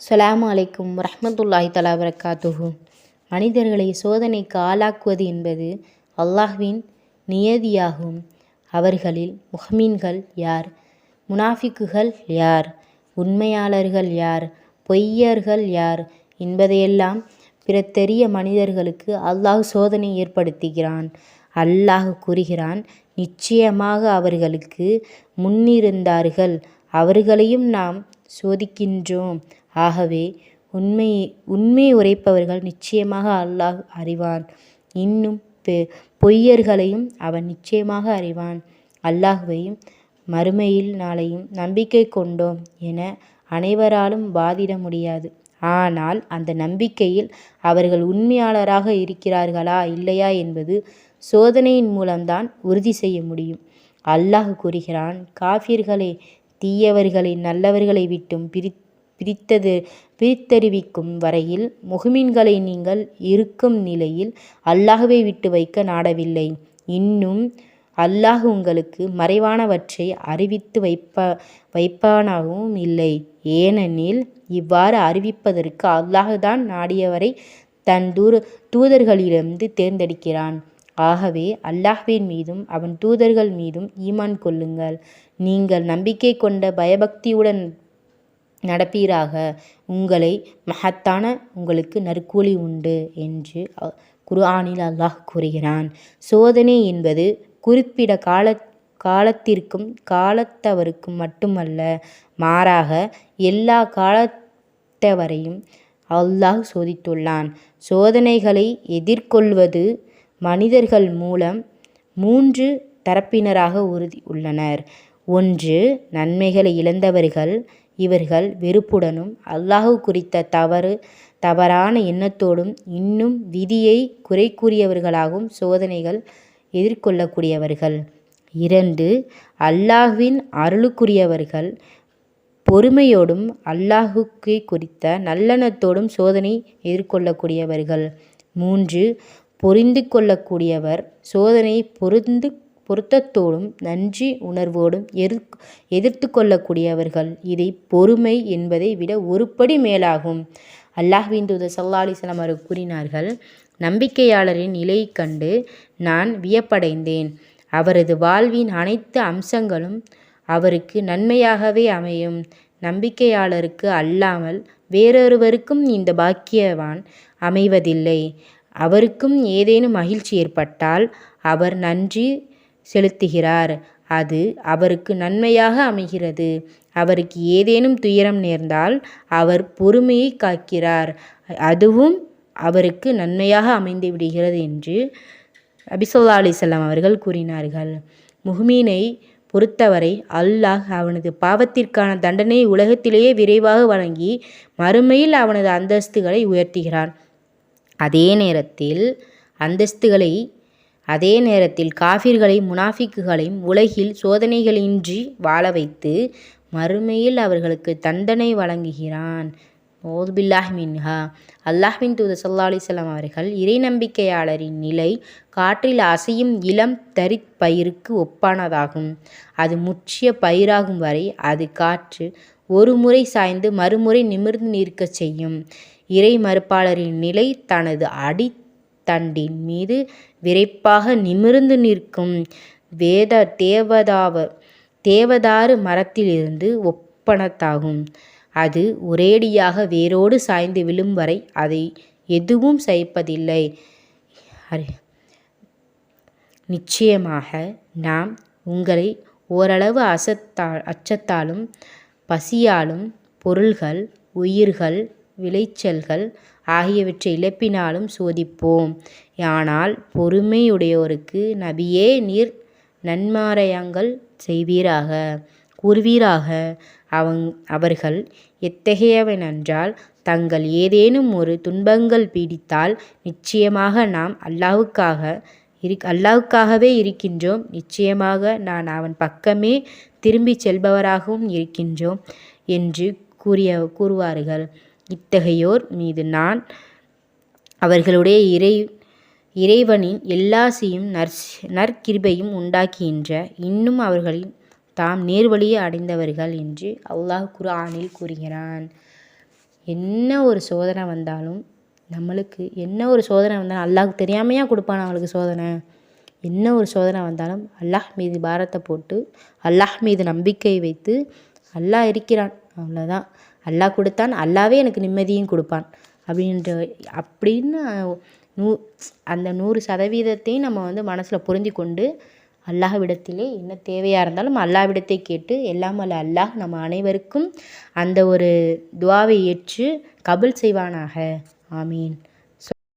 சலாம் அலைக்கும் ரஹமத்துல்லாஹி தலா வரகாத்துஹு மனிதர்களை சோதனைக்கு ஆளாக்குவது என்பது அல்லாஹ்வின் நியதியாகும். அவர்களில் முஹ்மீன்கள் யார்? முனாஃபிக்குகள் யார்? உண்மையாளர்கள் யார்? பொய்யர்கள் யார்? என்பதையெல்லாம் பிறத்தெரிய மனிதர்களுக்கு அல்லாஹ் சோதனை ஏற்படுத்துகிறான். அல்லாஹ் கூறுகிறான் நிச்சயமாக அவர்களுக்கு முன்னிருந்தார்கள். அவர்களையும் நாம் சோதிக்கின்றோம். ஆகவே உண்மை உண்மை உரைப்பவர்கள் நிச்சயமாக அல்லாஹ் அறிவான். இன்னும் பெ பொய்யர்களையும் அவன் நிச்சயமாக அறிவான். அல்லாஹ்வையும் மறுமையில் நாளையும் நம்பிக்கை கொண்டோம் என அனைவராலும் வாதிட முடியாது. ஆனால் அந்த நம்பிக்கையில் அவர்கள் உண்மையாளராக இருக்கிறார்களா இல்லையா என்பது சோதனையின் மூலம்தான் உறுதி செய்ய முடியும். அல்லாஹ் கூறுகிறான் காஃபிர்களே தீயவர்களை நல்லவர்களை விட்டும் பிரி பிரித்தது பிரித்தறிவிக்கும் வரையில் முஹ்மின்களை நீங்கள் இருக்கும் நிலையில் அல்லாஹுவை விட்டு வைக்க நாடவில்லை. இன்னும் அல்லாஹ் உங்களுக்கு மறைவானவற்றை அறிவித்து வைப்ப வைப்பானாகவும் இல்லை. ஏனெனில் இவ்வாறு அறிவிப்பதற்கு அல்லாஹ் தான் நாடியவரை தன் தூர தூதர்களிலிருந்து தேர்ந்தெடுக்கிறான். ஆகவே அல்லாஹ்வின் மீதும் அவன் தூதர்கள் மீதும் ஈமான் கொள்ளுங்கள். நீங்கள் நம்பிக்கை கொண்ட பயபக்தியுடன் நடப்பீராக. உங்களை மகத்தான உங்களுக்கு நற்கூலி உண்டு என்று குர்ஆனில் அல்லாஹ் கூறுகிறான். சோதனை என்பது குறிப்பிட கால காலத்திற்கும் காலத்தவருக்கும் மட்டுமல்ல மாறாக எல்லா காலத்தவரையும் அல்லாஹ் சோதித்துள்ளான். சோதனைகளை எதிர்கொள்வது மனிதர்கள் மூலம் மூன்று தரப்பினராக உறுதி உள்ளனர். ஒன்று நன்மைகளை இழந்தவர்கள். இவர்கள் வெறுப்புடனும் அல்லாஹ் குறித்த தவறு தவறான எண்ணத்தோடும் இன்னும் விதியை குறை கூறியவர்களாகவும் சோதனைகள் எதிர்கொள்ளக்கூடியவர்கள். இரண்டு அல்லாஹ்வின் அருளுக்குரியவர்கள் பொறுமையோடும் அல்லாஹுக்கு குறித்த நல்லெண்ணத்தோடும் சோதனை எதிர்கொள்ளக்கூடியவர்கள். மூன்று பொறிந்து கொள்ளக்கூடியவர் சோதனை பொருந்து பொருத்தத்தோடும் நன்றி உணர்வோடும் எதிர் எதிர்த்து கொள்ளக்கூடியவர்கள். இதை பொறுமை என்பதை விட ஒருபடி மேலாகும். அல்லாஹ்வின் தூதர் சல்லா அலிஸ்லாம் கூறினார்கள் நம்பிக்கையாளரின் நிலையை கண்டு நான் வியப்படைந்தேன். அவரது வாழ்வின் அனைத்து அம்சங்களும் அவருக்கு நன்மையாகவே அமையும். நம்பிக்கையாளருக்கு அல்லாமல் வேறொருவருக்கும் இந்த பாக்கியவான் அமைவதில்லை. அவருக்கும் ஏதேனும் மகிழ்ச்சி ஏற்பட்டால் அவர் நன்றி செலுத்துகிறார். அது அவருக்கு நன்மையாக அமைகிறது. அவருக்கு ஏதேனும் துயரம் நேர்ந்தால் அவர் பொறுமையை காக்கிறார். அதுவும் அவருக்கு நன்மையாக அமைந்து விடுகிறது என்று அபிசல்லா அலிசல்லாம் அவர்கள் கூறினார்கள். முஹ்மீனை பொறுத்தவரை அல்லாஹ் அவனது பாவத்திற்கான தண்டனையை உலகத்திலேயே விரைவாக வழங்கி மறுமையில் அவனது அந்தஸ்துகளை உயர்த்துகிறான். அதே நேரத்தில் அந்தஸ்துகளை அதே நேரத்தில் காஃபிர்களையும் முனாஃபிக்குகளையும் உலகில் சோதனைகளின்றி வாழ வைத்து மறுமையில் அவர்களுக்கு தண்டனை வழங்குகிறான். ஓதுபில்லாஹ் மின்ஹா. அல்லாஹ்வின் தூத சல்லா அலிசல்லாம் அவர்கள் இறை நம்பிக்கையாளரின் நிலை காற்றில் அசையும் இளம் தரித் பயிருக்கு ஒப்பானதாகும். அது முற்றிய பயிராகும் வரை அது காற்று ஒரு முறை சாய்ந்து மறுமுறை நிமிர்ந்து நிற்கச் செய்யும். இறை மறுப்பாளரின் நிலை தனது அடி தண்டின் மீது விரைப்பாக நிமிர்ந்து நிற்கும் வேத தேவதாவ தேவதாறு மரத்திலிருந்து ஒப்பனத்தாகும். அது ஒரேடியாக வேரோடு சாய்ந்து விழும் வரை அதை எதுவும் சைப்பதில்லை நிச்சயமாக நாம் உங்களை ஓரளவு அசத்தா அச்சத்தாலும் பசியாலும் பொருள்கள் உயிர்கள் விளைச்சல்கள் ஆகியவற்றை இழப்பினாலும் சோதிப்போம். ஆனால் பொறுமையுடையோருக்கு நபியே நீர் நன்மாரையங்கள் செய்வீராக கூறுவீராக. அவங் அவர்கள் எத்தகையவனென்றால் தங்கள் ஏதேனும் ஒரு துன்பங்கள் பீடித்தால் நிச்சயமாக நாம் அல்லாவுக்காக இரு அல்லாவுக்காகவே இருக்கின்றோம். நிச்சயமாக நான் அவன் பக்கமே திரும்பி செல்பவராகவும் இருக்கின்றோம் என்று கூறிய கூறுவார்கள். இத்தகையோர் மீது நான் அவர்களுடைய இறை இறைவனின் எல்லாசியும் நற் நற்கிருபையும் உண்டாக்குகின்ற இன்னும் அவர்களின் தாம் நேர்வழியை அடைந்தவர்கள் என்று அல்லாஹ் குர்ஆனில் கூறுகிறான். என்ன ஒரு சோதனை வந்தாலும் நம்மளுக்கு என்ன ஒரு சோதனை வந்தாலும் அல்லாஹ் தெரியாமையாக கொடுப்பான் அவளுக்கு சோதனை? என்ன ஒரு சோதனை வந்தாலும் அல்லாஹ் மீது பாரத்தை போட்டு அல்லாஹ் மீது நம்பிக்கை வைத்து அல்லாஹ் இருக்கிறான். அவ்வளோதான் அல்லாஹ் கொடுத்தான் அல்லாவே எனக்கு நிம்மதியும் கொடுப்பான். அப்படின்ற அப்படின்னு நூ அந்த நூறு சதவீதத்தையும் நம்ம வந்து மனசில் புரிஞ்சு கொண்டு அல்லாஹ்விடத்திலே என்ன தேவையாக இருந்தாலும் அல்லாஹ்விடத்தை கேட்டு எல்லாம் வல்ல அல்லாஹ் நம்ம அனைவருக்கும் அந்த ஒரு துவாவை ஏற்று கபுல் செய்வானாக. ஆமீன்.